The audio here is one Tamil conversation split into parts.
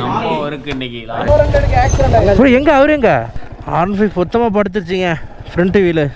நம்ம ஒருக்கு இன்னைக்கு எங்க அவரு எங்க ஆர்ன் ஃபைவ் மொத்தமாக படுத்துருச்சிங்க front wheel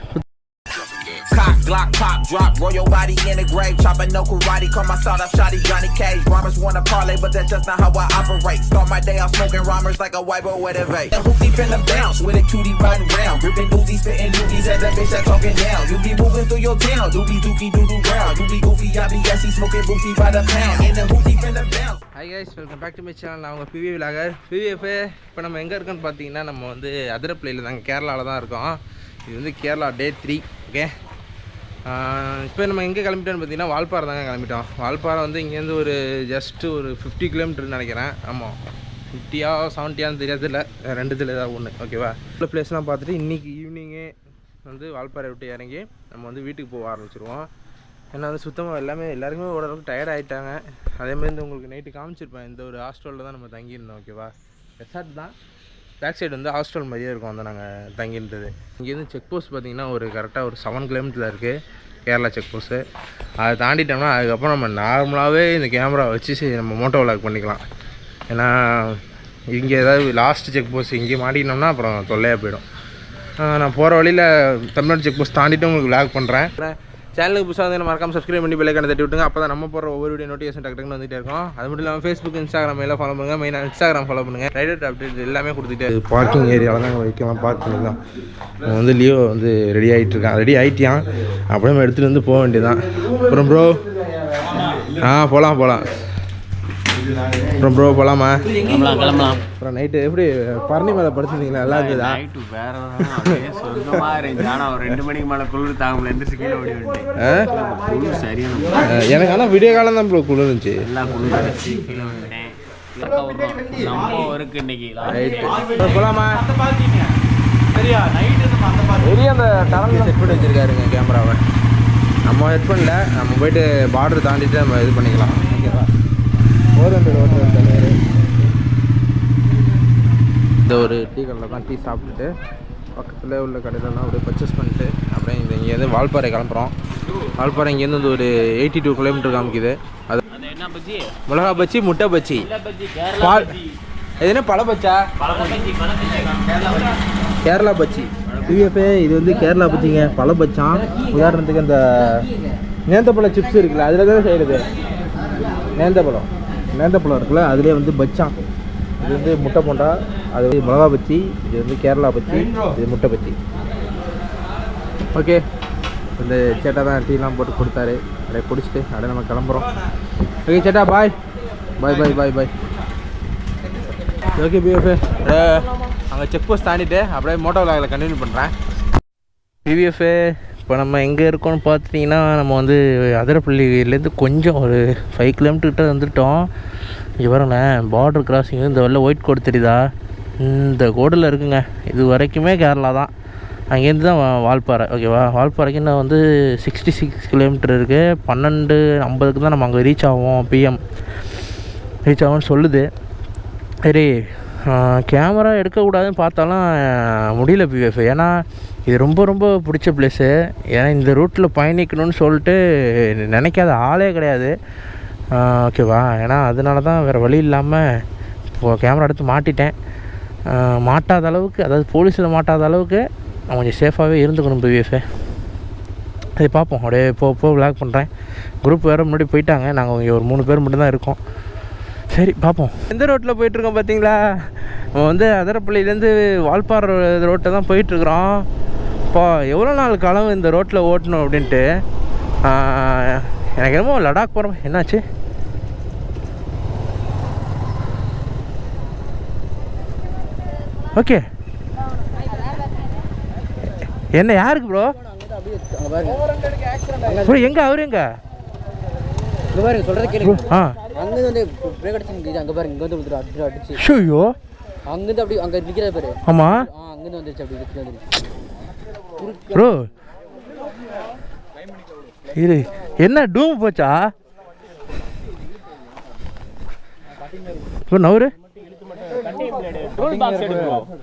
Glock, pop, drop, roll your body in the grave, chopping no karate, call my sawed off shotty Johnny Cage. Rhymers wanna parlay, but that's just not how I operate. Start my day off smoking rhymers like a white boy with a vape. And hoopty finna bounce with a cutie riding round, gripping doozies, spitting doozies at that bitch that talking down. You be moving through your town, doobie dookie doo doo round. You be goofy, I be gassy, smoking booty by the pound. And the hoopty finna bounce. Hi guys welcome back to my channel நான் உங்கள் பிவி விலாகர் பிவிஎஃப் இப்போ நம்ம எங்கே இருக்கோன்னு பார்த்தீங்கன்னா நம்ம வந்து அதிரப்பிள்ளையில் தாங்க கேரளாவில் தான் இருக்கோம். இது வந்து கேரளா டே த்ரீ ஓகே இப்போ நம்ம எங்கே கிளம்பிட்டோம்னு பார்த்தீங்கன்னா வால்பாறை தாங்க கிளம்பிட்டோம். வால்பாறை வந்து இங்கேருந்து ஒரு ஜஸ்ட்டு ஒரு ஃபிஃப்டி கிலோமீட்டர்னு நினைக்கிறேன். ஆமாம் ஃபிஃப்டியா செவன்ட்டியான்னு தெரியாதில்ல ரெண்டுத்தில் ஏதாவது ஒன்று ஓகேவா இவ்வளோ பிளேஸ்லாம் பார்த்துட்டு இன்றைக்கி ஈவினிங்கே வந்து வால்பாறை விட்டு இறங்கி நம்ம வந்து வீட்டுக்கு போக ஆரம்பிச்சிருவோம். ஏன்னா வந்து சுத்தமாக எல்லாமே எல்லாருக்குமே ஓரளவுக்கு டயர்ட் ஆகிட்டாங்க அதேமாதிரி இந்த உங்களுக்கு நைட்டு காமிச்சிருப்பேன். இந்த ஒரு ஹாஸ்டலில் தான் நம்ம தங்கியிருந்தோம் ஓகேவா ரெசார்ட் தான். பேக் சைடு வந்து ஹாஸ்டல் மாதிரியே இருக்கும் வந்து நாங்கள் தங்கியிருந்தது. இங்கேருந்து செக் போஸ்ட் பார்த்தீங்கன்னா ஒரு கரெக்டாக ஒரு செவன் கிலோமீட்டரில் இருக்குது கேரளா செக் போஸ்ட்டு அதை தாண்டிட்டோம்னா அதுக்கப்புறம் நம்ம நார்மலாகவே இந்த கேமரா வச்சு நம்ம மோட்டோ விளாக் பண்ணிக்கலாம். ஏன்னா இங்கே ஏதாவது லாஸ்ட் செக் போஸ்ட் இங்கே மாட்டிக்கினோம்னா அப்புறம் தொல்லையாக போயிடும். நான் போகிற வழியில் தமிழ்நாடு செக் போஸ்ட் தாண்டிட்டு உங்களுக்கு விளாக் பண்ணுறேன் சேனலுக்கு புதுசாக வந்து மறக்காம சப்ஸ்கிரைப் பண்ணி பெல்லைக்கான தட்டி விட்டுங்க அப்போ தான் நம்ம போகிற ஒவ்வொரு வீடியோ நோட்டிஃபிகேஷன் டக்கு டக்குன்னு வந்துட்டே இருக்கும். அது மட்டும் இல்லாமல் ஃபேஸ்புக் இன்ஸ்டாகிராம் எல்லாம் ஃபாலோ பண்ணுங்கள் மெயினாக இன்ஸ்டாகிராம் ஃபாலோ பண்ணுங்கள் ரைடர் அப்டேட் எல்லாமே கொடுத்துட்டே பார்க்கிங் ஏரியாவில் தான் வைக்கலாம். பார்க் பண்ணிக்கலாம். அவன் வந்து லியோ வந்து ரெடி ஆகிட்டு இருக்கான். ரெடி ஆகிட்டியான் அப்புறமே எடுத்துகிட்டு வந்து போக வேண்டியதான் அப்புறம் ப்ரோ ஆ போகலாம் போகலாம் அப்புறம் ப்ரோ போகலாமா கிளம்பலாம் கிளம்பலாம். அப்புறம் நைட்டு எப்படி பரணி மேலே படுத்துருந்தீங்களா? நல்லா இருந்ததா? நைட்டு வேற சொந்தமாக இருந்துச்சு. ஆனால் ஒரு ரெண்டு மணிக்கு மேலே குளிர் தாங்க முடியல எந்திரிச்சு கீழே ஓடி வந்துட்டேன். சரியான எனக்கு ஆனால் விடிய காலம் தான் ப்ரோ குளிர் இருந்துச்சு. எல்லாம் குளிர் அடிச்சு கீழே வந்துட்டேன். நம்ம ஒருக்கு இன்னைக்கு. போகலாமா பெரிய அந்த டரல் செட் பண்ணி வச்சிருக்காருங்க கேமராவை நம்ம செட் பண்ணல நம்ம போயிட்டு பார்டர் தாண்டிட்டு நம்ம இது பண்ணிக்கலாம். ஓகேவா ஃபோர் ஹண்ட்ரட் ஓட்டுறது தலைவர் இந்த ஒரு டீ கடையில் தான் டீ சாப்பிட்டுட்டு பக்கத்தில் உள்ள கடையிலலாம் அப்படியே பர்ச்சேஸ் பண்ணிட்டு அப்படியே இந்த இங்கேருந்து வால்பாறை கிளம்புறோம். வால்பாறை இங்கேருந்து வந்து ஒரு எயிட்டி டூ கிலோமீட்டர் காமிக்குது. அது பஜ்ஜி? மிளகா பச்சி முட்டை பச்சி பஜ்ஜி பால் இது என்ன பழ பச்சா பஜ்ஜி கேரளா பச்சி டிஎஃப்ஏ இது வந்து கேரளா பச்சிங்க பழ பச்சான் உதாரணத்துக்கு இந்த நேந்தப்பழ சிப்ஸ் இருக்குல்ல அதில் தான் செய்கிறது நேந்தப்பழம். நேந்தப்பழம் இருக்குல்ல அதிலே வந்து பச்சான் இது வந்து முட்டை போண்டா அது வந்து மிளகா பச்சி இது வந்து கேரளா பச்சி இது முட்டை பச்சி. ஓகே. இந்த சேட்டா தான் டீலாம் போட்டு கொடுத்தாரு. அப்படியே குடிச்சிட்டு அப்படியே நம்ம கிளம்புறோம். ஓகே சேட்டா bye bye bye bye bye okay PF அங்கே செக் போஸ்ட் தாண்டிட்டு அப்படியே மோட்டோ விலாகில் கண்டினியூ பண்ணுறேன் பிவிஎஃப் இப்போ நம்ம எங்கே இருக்கோம்னு பார்த்துட்டிங்கன்னா நம்ம வந்து அதிரப்பள்ளியிலேருந்து கொஞ்சம் ஒரு ஃபைவ் கிலோமீட்டர்கிட்ட வந்துட்டோம். இங்கே பாருங்களேன் பார்டர் கிராசிங் இந்த வெளில ஒயிட் கோடு தெரியுதா? இந்த கோடில் இருக்குங்க. இது வரைக்குமே கேரளா தான். அங்கேருந்து தான் வால்பாறை. ஓகேவா வால்பாறைக்கு இன்னும் வந்து சிக்ஸ்டி சிக்ஸ் கிலோமீட்டர் இருக்குது பன்னெண்டு ஐம்பதுக்கு தான் நம்ம அங்கே ரீச் ஆகும் பிஎம் ரீச் ஆகும்னு சொல்லுது. சரி கேமரா எடுக்கக்கூடாதுன்னு பார்த்தாலும் முடியல பிஎஃப் ஏன்னா இது ரொம்ப ரொம்ப பிடிச்ச பிளேஸு ஏன்னா இந்த ரூட்டில் பயணிக்கணும்னு சொல்லிட்டு நினைக்காத ஆளே கிடையாது. ஓகேவா ஏன்னா அதனால தான் வேறு வழி இல்லாமல் இப்போது கேமரா எடுத்து மாட்டிட்டேன். மாட்டாத அளவுக்கு அதாவது போலீஸில் மாட்டாத அளவுக்கு நான் கொஞ்சம் சேஃபாகவே இருந்துக்கணும் பிவிஎஃப் சரி பார்ப்போம். அப்படியே போ போ விளாக் பண்ணுறேன் குரூப் வேறு முன்னாடி போயிட்டாங்க. நாங்கள் இங்கே ஒரு மூணு பேர் மட்டும்தான் இருக்கோம். சரி பார்ப்போம் எந்த ரோட்டில் போயிட்டுருக்கோம் பார்த்தீங்களா நம்ம வந்து அதரப்பள்ளியிலேருந்து வால்பாறை ரோட்டை தான் போயிட்டுருக்குறோம். இப்போ எவ்வளோ நாள் காலம் இந்த ரோட்டில் ஓட்டணும் அப்படின்ட்டு? எனக்கு என்னமோ லடாக் போகிறோம் என்னாச்சு? ஓகே. என்ன யாருக்கு ப்ரோ ப்ரோ எங்கே அவர் எங்க? இங்க பாருங்க சொல்றத ப்ரோ கேளுங்க. ஆ. அங்க வந்து பிரேக் அடிச்சு அங்க பாருங்க இங்க வந்து விழுந்துரும் அடிச்சு அடிச்சு. ஷோயோ அங்க இருந்து அப்படி அங்க நிக்கிற பாரு. ஆமாம் ஆ அங்க இருந்து வந்துருச்சு அப்படி வந்துருச்சு. ப்ரோ. இரு என்ன டூம் போச்சா? ப்ரோ நவரு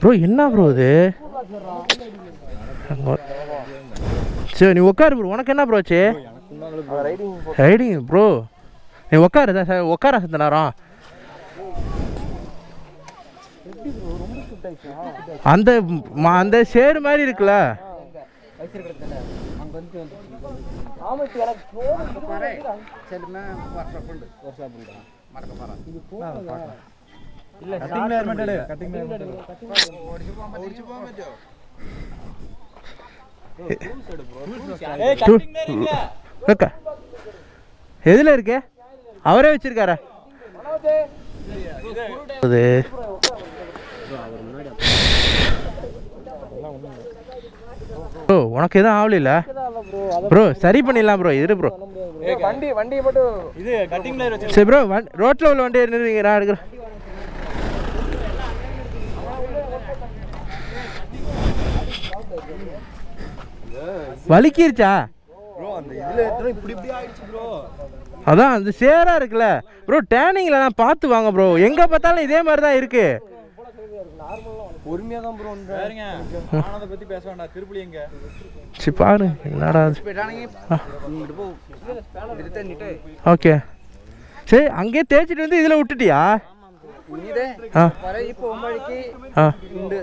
ப்ரோ என்ன ப்ரோ இது சரி நீ உட்காரு ப்ரோ. உனக்கு என்ன ப்ரோ ஆச்சு? Riding bro. நீ உட்காரு சார் உட்கார சத்த நேரம் அந்த அந்த சேரு மாதிரி இருக்குல்ல எதுல எதில் இருக்கு அவரே வச்சிருக்காரா? ப்ரோ உனக்கு எதுவும் ஆகல ப்ரோ சரி பண்ணிடலாம் ப்ரோ இரு ப்ரோ. வண்டி வண்டியை மட்டும் இது கட்டிங் லேயர் வச்சு சரி ப்ரோ வண் ரோட்டில் உள்ள வண்டி நிறுவீங்க நான் எடுக்கிறேன். வலிக்கிருச்சா? ப்ரோ அந்த இதுல எத்தனை இப்படி இப்படி ஆயிடுச்சு ப்ரோ. அதான் அந்த சேரா இருக்குல்ல ப்ரோ டேனிங்கில் நான் பார்த்து வாங்க ப்ரோ எங்கே பார்த்தாலும் இதே மாதிரி தான் இருக்கு பொறுமையா தான் ப்ரோ பாருங்க ஆனதை பத்தி பேச வேண்டாம் திருப்பலி எங்க சரி பாரு என்னடா ஓகே சரி அங்கேயே தேய்ச்சிட்டு வந்து இதில் விட்டுட்டியா ആ இப்போ ஒம்படிக்கு ആ ഉണ്ട്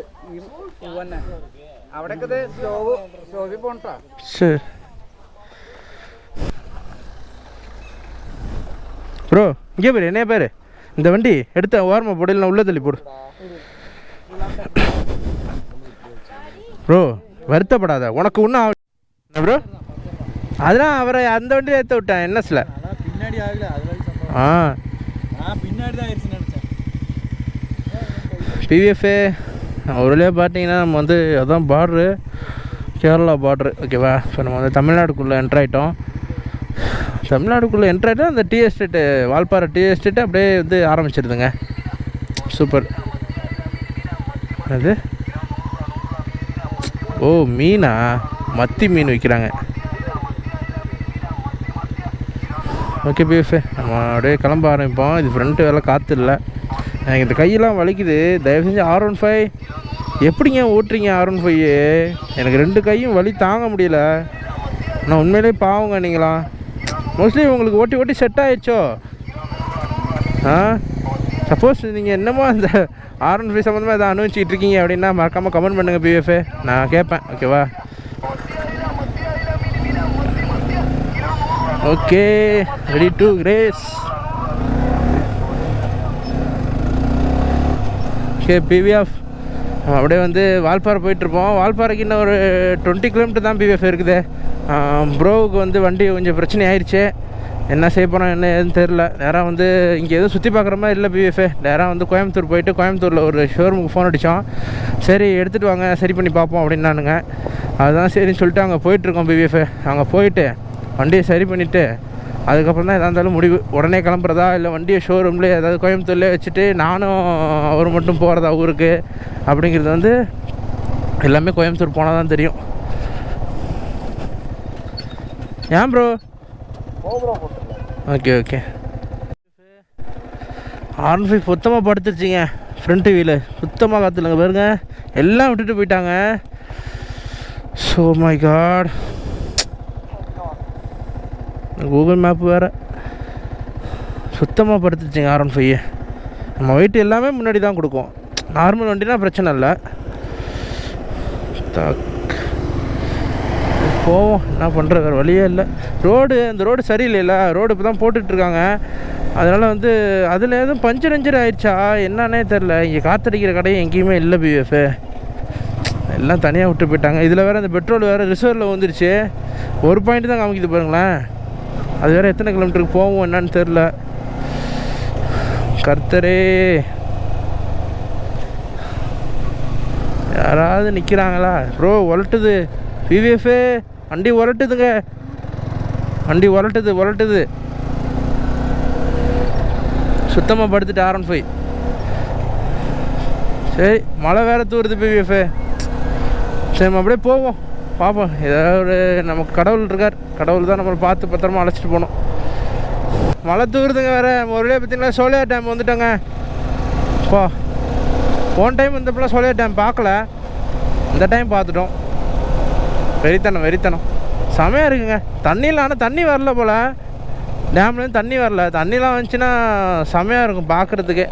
ப்ரோ இங்கே பேர் என்ன பேர். இந்த வண்டி எடுத்த ஓரமாக போடு இல்லை உள்ளே தள்ளி போடு. ப்ரோ வருத்தப்படாத. உனக்கு ஒன்றும் ஆகல. என்ன ப்ரோ அதெல்லாம் அவரை அந்த வண்டியில் ஏற்ற விட்டேன். என்எஸ்ல பின்னாடி ஆகல ஆ. பின்னாடி தான் ஆயிடுச்சுன்னு நினைச்சேன் பிவிஎஃப்ஏ ஒரு வழியாக பார்த்தீங்கன்னா நம்ம வந்து அதான் பார்டரு கேரளா பார்ட்ரு ஓகேவா இப்போ நம்ம வந்து தமிழ்நாடுக்குள்ளே என்ட்ராயிட்டோம் தமிழ்நாடுக்குள்ளே என்ட்ரு அந்த tea estate Valparai tea estate அப்படியே வந்து ஆரம்பிச்சிருதுங்க. சூப்பர் அது ஓ மீனா? மத்தி மீன் விற்கிறாங்க ஓகே பிஎஃப் நம்ம அப்படியே கிளம்ப ஆரம்பிப்போம். இது ஃப்ரண்ட்டு வேலை காற்று இல்லை. எனக்கு இந்த கையெல்லாம் வலிக்குது. தயவு செஞ்சு ஆர் ஒன் ஃபைவ் எப்படிங்க ஓட்டுறீங்க ஆர் ஒன் ஃபைவ் எனக்கு ரெண்டு கையும் வலி தாங்க முடியல. நான் உண்மையிலேயே பாவங்க நீங்களா மோஸ்ட்லி உங்களுக்கு ஓட்டி ஓட்டி செட் ஆயிடுச்சோ? ஆ? சப்போஸ் நீங்கள் என்னமோ அந்த ஆர்என் சம்மந்தமாக எதாவது அனுபவிச்சிட்டு இருக்கீங்க அப்படின்னா மறக்காமல் கமெண்ட் பண்ணுங்கள் பிஎஃப்ஏ நான் கேட்பேன் ஓகேவா okay ready to grace okay PVF அப்படியே வந்து வால்பாறை போயிட்டுருப்போம். வால்பாறைக்கு இன்னும் ஒரு டுவெண்ட்டி கிலோமீட்டர் தான் பிவிஎஃப் இருக்குது. ப்ரோவுக்கு வந்து வண்டி கொஞ்சம் பிரச்சனை ஆயிடுச்சு என்ன செய்ய போகிறோம் என்ன ஏதுன்னு தெரில நேராக வந்து இங்கே எதுவும் சுற்றி பார்க்குற மாதிரி இல்லை பிவிஎஃப் நேராக வந்து கோயம்புத்தூர் போயிட்டு கோயம்புத்தூரில் ஒரு ஷோரூமுக்கு ஃபோன் அடித்தோம் சரி எடுத்துகிட்டு வாங்க சரி பண்ணி பார்ப்போம் அப்படின்னானுங்க. அதுதான் சரின்னு சொல்லிட்டு அங்கே போயிட்டுருக்கோம் பிவிஎஃப் அங்கே போயிட்டு வண்டியை சரி பண்ணிவிட்டு அதுக்கப்புறம் தான் எதாக இருந்தாலும் முடிவு. உடனே கிளம்புறதா? இல்லை வண்டியை ஷோரூம்லேயே ஏதாவது கோயம்புத்தூர்லேயே வச்சுட்டு நானும் அவர் மட்டும் போகிறதா ஊருக்கு? அப்படிங்கிறது வந்து எல்லாமே கோயம்புத்தூர் போனால் தான் தெரியும். ஏன் bro okay okay R one five சுத்தமாக படுத்துருச்சிங்க. ஃப்ரண்ட் வீலு சுத்தமாக காத்துலங்க பாருங்க. எல்லாம் விட்டுட்டு போயிட்டாங்க. So my god Google map வேறு. சுத்தமாக படுத்துச்சிங்க ஆர் ஒன் ஃபைவ் நம்ம வெயிட் எல்லாமே முன்னாடி தான் கொடுக்கும். நார்மல் வண்டினா பிரச்சனை இல்லை. போவோம். என்ன பண்ணுறது வேறு வழியே இல்லை. ரோடு அந்த ரோடு சரியில்லைல்ல ரோடு இப்போ தான் போட்டுட்ருக்காங்க. அதனால் வந்து அதில் எதுவும் பஞ்சர் அஞ்சர் ஆயிடுச்சா என்னன்னே தெரில இங்கே காத்தடிக்கிற கடையும் எங்கேயுமே இல்லை பிஎஃப் எல்லாம் தனியாக விட்டு போயிட்டாங்க. இதில் வேறு அந்த பெட்ரோல் வேறு ரிசர்வில் வந்துருச்சு ஒரு பாயிண்ட் தான் காமிக்குது பாருங்களேன். அது வேறு எத்தனை கிலோமீட்டருக்கு போவோம் என்னன்னு தெரில கர்த்தரே. யாராவது நிற்கிறாங்களா ப்ரோ உரட்டுது. பிவிஎஃபே வண்டி உரட்டுதுங்க. வண்டி உரட்டுது உரட்டுது. சுத்தமாக படுத்துட்டு ஆரன் ஃபை சரி மழை வேற தூருது பிவிஎஃபே சரி அப்படியே போவோம். பார்ப்போம் ஏதாவது ஒரு நமக்கு கடவுள் இருக்கார். கடவுள் தான் நம்மளை பார்த்து பத்திரமா அழைச்சிட்டு போகணும். மழை தூருதுங்க வேற. நம்ம பார்த்தீங்கன்னா சோழியா டேம் வந்துட்டோங்க. போ. போன டைம் வந்தப்பெல்லாம் சோழியா டேம் பார்க்கல. இந்த டைம் பார்த்துட்டோம். வெறித்தனம் வெறித்தனம். செமையாக இருக்குங்க. தண்ணியில் ஆனால் தண்ணி வரல போல். டேம்லேருந்து தண்ணி வரல. தண்ணிலாம் வந்துச்சுன்னா செமையாக இருக்கும் பார்க்குறதுக்கு.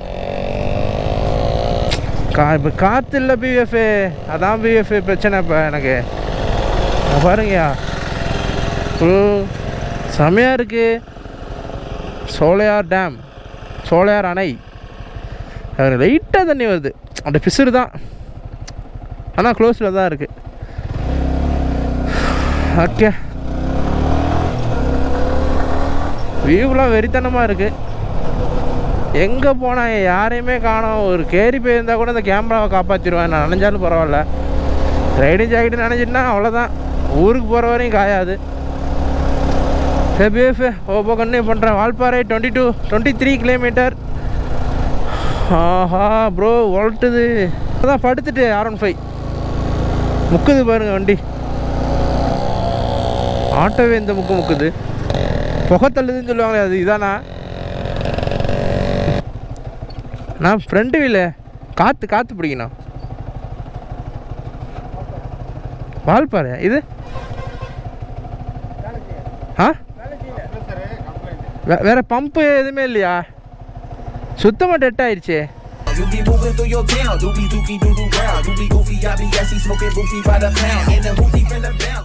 கா இப்போ காற்று இல்லை பிஎஃப்ஏ அதான் பிஎஃப்ஏ பிரச்சனை இப்போ எனக்கு. பாருங்கய்யா. ஃபுல் செமையாக இருக்குது சோலையார் டேம் சோலையார் அணை. அது லைட்டாக தண்ணி வருது. அந்த பிசுறு தான். ஆனால் க்ளோஸில் தான் இருக்குது ஓகே. வியூலாம் வெறித்தனமாக இருக்குது எங்கே போனால் யாரையுமே காணோம். ஒரு கேரி போயிருந்தா கூட அந்த கேமராவை காப்பாற்றிடுவேன் நான் நனைஞ்சாலும் பரவாயில்ல. ரைடிங் ஜாக்கெட்டு நினைஞ்சிட்டுனா அவ்வளோதான் ஊருக்கு போகிற வரையும் காயாது. ஹெபிஎஃப் ஓப்போ கண்ணு பண்ணுறேன் Valparai twenty two twenty three kilometre ஆஹா ப்ரோ ஒழட்டுது அதான் படுத்துட்டு ஆர் ஒன் ஃபைவ் முக்குது பாருங்கள் வண்டி. ஆட்டோவே இந்த முக்கு முக்குது. புகை தள்ளுதுன்னு சொல்லுவாங்களே அது இதானா? நான் ஃப்ரெண்டு வீல காற்று காற்று பிடிக்கணும். வால்பாறை இது ஆ வே- வேற பம்பு எதுவுமே இல்லையா சுத்தமாக டெட் ஆயிடுச்சே You be moving through your town, doobie dookie doo doo round. You be goofy, I be gassy, smoking boofy by the pound. In the hoopty finna bounce.